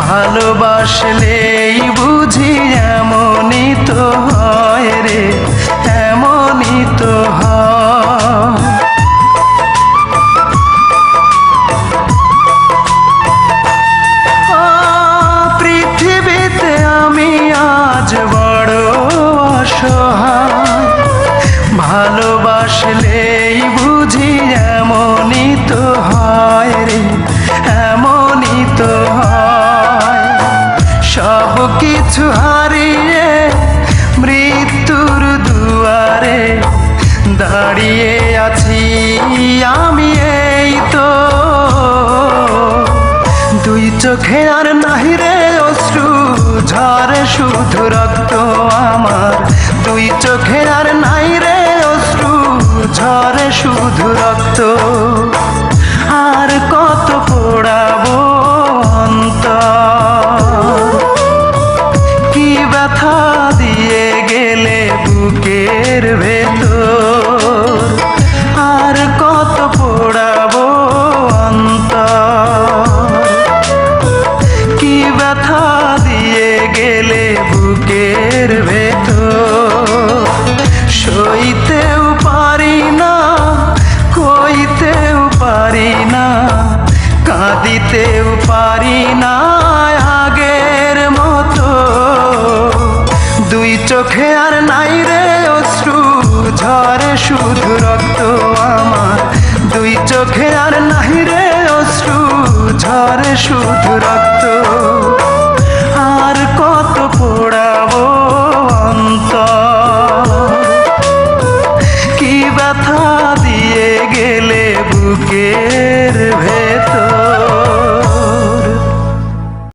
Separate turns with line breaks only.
ভালোবাসলে চোখে আর নাহি রে অশ্রু ঝরে শুধু রক্ত আমার। দুই চোখে আর নাই রে ব্যথা দিয়ে গেলে বুকের ভেতর। সইতেও পারি না, কইতেও পারি না, কাঁদিতেও পারি না আগের মতো। দুই চোখে আর নাই রে অশ্রু ঝরে শুধু রক্ত আমার। দুই চোখে আর নাই রে অশ্রু ঝরে শুধু রক্ত